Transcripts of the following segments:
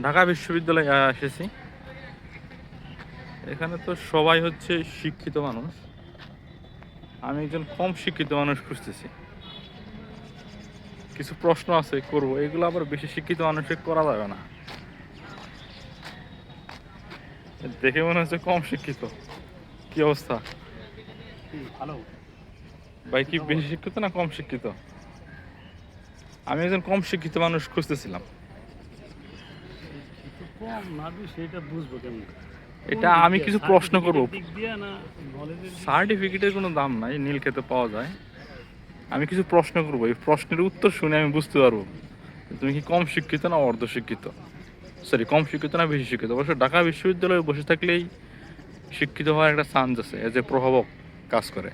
ঢাকা বিশ্ববিদ্যালয়ে এসেছি। এখানে তো সবাই হচ্ছে শিক্ষিত মানুষ। আমি একজন কম শিক্ষিত মানুষ খুঁজতেছি। কিছু প্রশ্ন আছে করব। এগুলো আবার বেশি শিক্ষিত মানুষের করা যাবে না। দেখে মনে হচ্ছে কম শিক্ষিত। কি অবস্থা? ভালো। ভাই কি বেশি শিক্ষিত না কম শিক্ষিত? আমি একজন কম শিক্ষিত মানুষ খুঁজতেছিলাম। কম এটা বুঝব কেমন? এটা আমি কিছু প্রশ্ন করব। সার্টিফিকেটের কোনো দাম নাই নীল খেতে পাওয়া যায়। আমি কিছু প্রশ্ন করব এই প্রশ্নের উত্তর শুনে আমি বুঝতে পারব। তুমি কি কম শিক্ষিত না অর্ধ শিক্ষিত? সরি কম শিক্ষিত না বেশি শিক্ষিত? অবশ্য ঢাকা বিশ্ববিদ্যালয়ে বসে থাকলেই শিক্ষিত হওয়ার একটা চান্স আছে এজ এ প্রভাবক কাজ করে।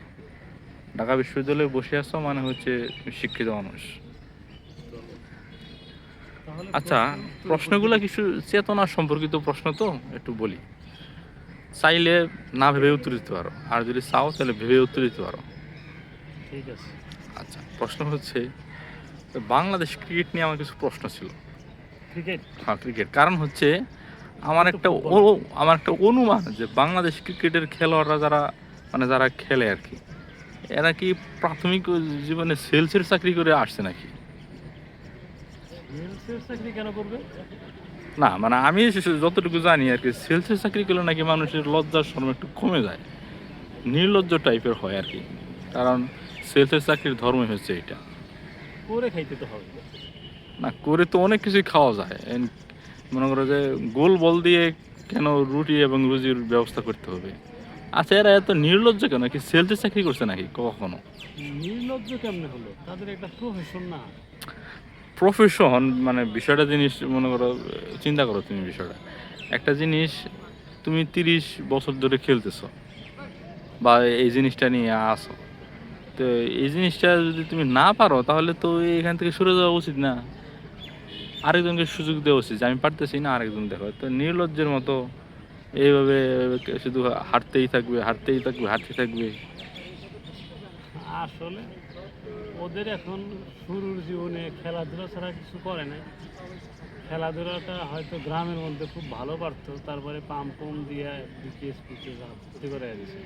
ঢাকা বিশ্ববিদ্যালয়ে বসে আসো মানে হচ্ছে শিক্ষিত মানুষ। আচ্ছা প্রশ্নগুলো কিছু চেতনা সম্পর্কিত প্রশ্ন তো একটু বলি। চাইলে না ভেবে উত্তর দিতে পারো আর যদি চাও তাহলে ভেবে উত্তর দিতে পারো। ঠিক আছে। আচ্ছা প্রশ্ন হচ্ছে বাংলাদেশ ক্রিকেট নিয়ে আমার কিছু প্রশ্ন ছিল। ক্রিকেট? হ্যাঁ ক্রিকেট। কারণ হচ্ছে আমার একটা ও- আমার একটা অনুমান যে বাংলাদেশ ক্রিকেটের খেলোয়াড়রা যারা মানে যারা খেলে আর কি এরা কি প্রাথমিক জীবনে সেলসের চাকরি করে আসছে নাকি? কেন করবে? না মানে আমি যতটুকু জানি আর কি সেলসের চাকরি করলে নাকি মানুষের লজ্জার শরম একটু কমে যায়। নির্লজ্জ টাইপের হয় আর কি। কারণ সেলসের চাকরির ধর্ম হচ্ছে এটা করে খাইতে তো হবে। না করে তো অনেক কিছুই খাওয়া যায়। মনে করো যে গোল বল দিয়ে কেন রুটি এবং রুজির ব্যবস্থা করতে হবে? আচ্ছা এরা এত নির্লজ্জ কেন? কি সেলসের চাকরি করছে নাকি কখনো? নির্লজ্জ কেমনে হলো? তাদের একটা প্রফেশন না। প্রফেশন মানে বিষয়টা জিনিস মনে করো, চিন্তা করো তুমি বিষয়টা। একটা জিনিস তুমি তিরিশ বছর ধরে খেলতেছো বা এই জিনিসটা নিয়ে আসো তো এই জিনিসটা যদি তুমি না পারো, তাহলে তো এখান থেকে সরে যাওয়া উচিত না। আরেকজনকে সুযোগ দেওয়া উচিত যে আমি পারতেছি না আরেকজন দেখো। তো নির্লজ্জের মতো এইভাবে শুধু হাঁটতেই থাকবে হাঁটতেই থাকবে হাঁটতে থাকবে। আসলে ওদের এখন শুরুর জীবনে খেলাধুলা ছাড়া কিছু করে না খেলাধুলাটা হয়তো গ্রামের মধ্যে খুব ভালো পারতো, তারপরে পাম্প পম দিয়ে বিকেএস পিকে ভর্তি করে দিয়েছে।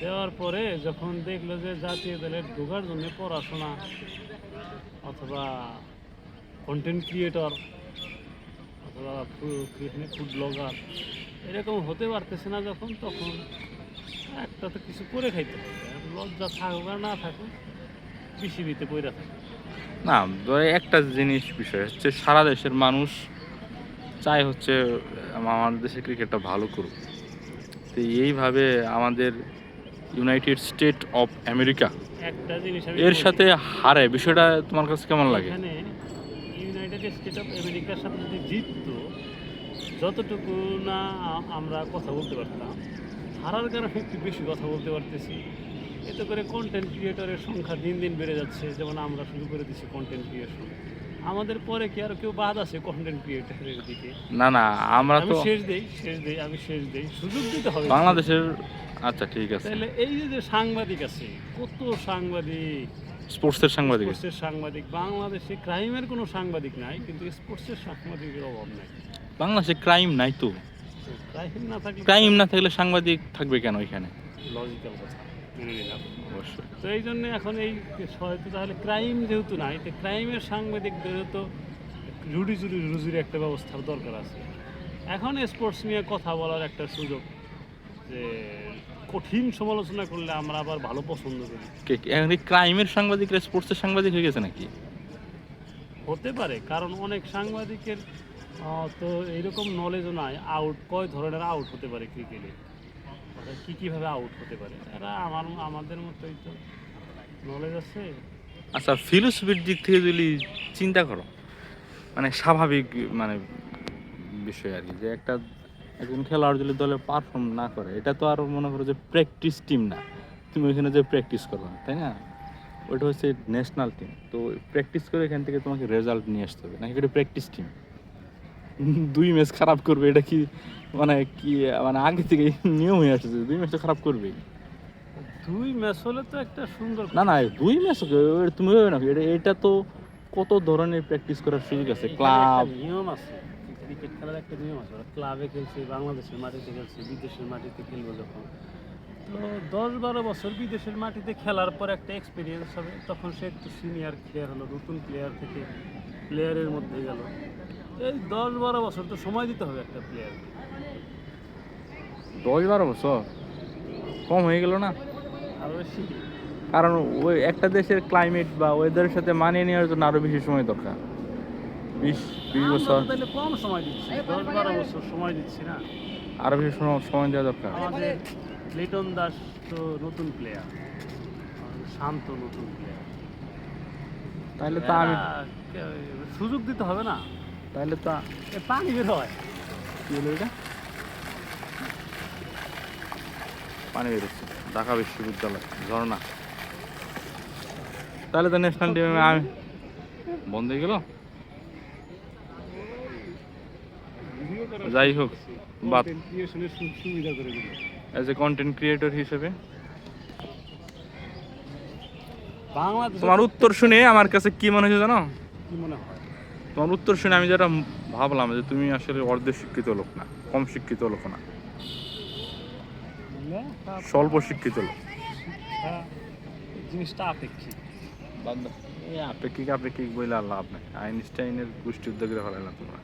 দেওয়ার পরে যখন দেখল যে জাতীয় দলে ঢোকার জন্য পড়াশোনা অথবা কন্টেন্ট ক্রিয়েটর অথবা ফুড ব্লগার এরকম হতে পারতেছে না যখন, তখন একটা তো কিছু করে খাইতে হবে। লজ্জা থাকুক আর না থাকুক পৃথিবীতে পইরা না ধরে একটা জিনিস বিষয় হচ্ছে সারা দেশের মানুষ চায় হচ্ছে আমার দেশে ক্রিকেটটা ভালো করুক। তো এইভাবে আমাদের ইউনাইটেড স্টেট অফ আমেরিকা এর সাথে হারে। বিষয়টা তোমার কাছে কেমন লাগে? ইউনাইটেড স্টেট অফ আমেরিকার সাথে যদি জিততো যতটুকু না আমরা কথা বলতে পারতাম হারার কারণে একটু বেশি কথা বলতে পারতেছি। এতে করে কন্টেন্ট ক্রিয়েটরের সংখ্যা দিন দিন বেড়ে যাচ্ছে যেমন আমরা শুরু করে দিচ্ছি কন্টেন্ট ক্রিয়েশন আমাদের পরে কি আর কেউ বাদ আছে কন্টেন্ট ক্রিয়েটরের দিকে? না না আমরা আমি তো শেষ দেই শেষ দেই আমি শেষ দেই। সুযোগ দিতে হবে। বাংলাদেশের আচ্ছা ঠিক আছে। তাহলে এই যে যে সাংবাদিক আছে কত সাংবাদিক? স্পোর্টসের সাংবাদিক স্পোর্টসের সাংবাদিক। বাংলাদেশে ক্রাইমের কোনো সাংবাদিক নাই কিন্তু স্পোর্টসের সাংবাদিকের অভাব নাই। বাংলাদেশে ক্রাইম নাই তো ক্রাইম না থাকলে ক্রাইম না থাকলে সাংবাদিক থাকবে কেন এখানে? লজিক্যাল কথা। মেনে নিলাম অবশ্যই। তো এই জন্য এখন এই হয়তো তাহলে ক্রাইম যেহেতু নাই তো ক্রাইমের সাংবাদিকদের তো রুডি চুরি রুজির একটা ব্যবস্থার দরকার আছে। এখন স্পোর্টস নিয়ে কথা বলার একটা সুযোগ যে কঠিন সমালোচনা করলে আমরা আবার ভালো পছন্দ করি। ক্রাইমের সাংবাদিকরা স্পোর্টসের সাংবাদিক হয়ে গেছে নাকি? হতে পারে কারণ অনেক সাংবাদিকের তো এইরকম নলেজও নাই আউট কয় ধরনের আউট হতে পারে ক্রিকেটে কী কীভাবে আউট হতে পারে? এরা আমার আমাদের মতোই তো নলেজ আছে। আচ্ছা ফিলোসফির দিক থেকে যদি চিন্তা করো মানে স্বাভাবিক মানে বিষয় আর কি, যে একটা একজন খেলোয়াড় যদি দলে পারফর্ম না করে, এটা তো আর মনে করো যে প্র্যাকটিস টিম না। তুমি ওইখানে যে প্র্যাকটিস করবে, তাই না? ওইটা হচ্ছে ন্যাশনাল টিম তো প্র্যাকটিস করে এখান থেকে তোমাকে রেজাল্ট নিয়ে আসতে হবে, নাকি এটা প্র্যাকটিস টিম দুই ম্যাচ খারাপ করবে এটা কি মানে কি মানে আগে থেকে নিয়ম হয়ে আসছে দুই ম্যাচ তো খারাপ করবেই দুই ম্যাচ হলে তো একটা সুন্দর না না দুই ম্যাচ তুমি ভেবে না এটা এটা তো কত ধরনের প্র্যাকটিস করার সুযোগ আছে? ক্লাব নিয়ম আছে ক্রিকেট খেলার একটা নিয়ম আছে ওরা ক্লাবে খেলছে বাংলাদেশের মাটিতে খেলছে বিদেশের মাটিতে খেলবে যখন। তো দশ বারো বছর বিদেশের মাটিতে খেলার পর একটা এক্সপিরিয়েন্স হবে তখন সে একটু সিনিয়র প্লেয়ার হলো নতুন প্লেয়ার থেকে প্লেয়ারের মধ্যে গেল। এই দশ বারো বছর তো সময় দিতে হবে একটা প্লেয়ারকে দশ বারো বছর? কম হয়ে গেল না? আরও বেশি। কারণ ওই একটা দেশের ক্লাইমেট বা ওয়েদারের সাথে মানিয়ে নেওয়ার জন্য আরও বেশি সময় দরকার। বিশ বিশ বছর। তাহলে কম সময় দিচ্ছি। দশ বারো বছর সময় দিচ্ছি না। আরও বেশি সময়- সময় দেওয়া দরকার। আমাদের লিটন দাস তো নতুন প্লেয়ার শান্ত নতুন প্লেয়ার তাহলে তো আমি সুযোগ দিতে হবে না। তাহলে তো পানি বের হয়। কি হলো এটা? পানি বেরোচ্ছে ঢাকা বিশ্ববিদ্যালয় ঝর্ণা। তাহলে তো ন্যাশনাল টিমে আমি বন্ধ হয়ে গেল? যাই হোক, বাদ। অ্যাজ এ কন্টেন্ট ক্রিয়েটর হিসেবে। তোমার উত্তর শুনে আমার কাছে কি মনে হচ্ছে জানো? কি মনে হয়? তোমার উত্তর শুনে আমি যেটা ভাবলাম যে তুমি আসলে অর্ধেক শিক্ষিত লোক না কম শিক্ষিত লোক না। স্বল্প শিক্ষিত লোক। শিক্ষা জিনিসটা আপেক্ষিক। আপেক্ষিক আপেক্ষিক বইলে আর লাভ নাই। আইনস্টাইনের গোষ্ঠী উদ্যোগে হলে না তোমরা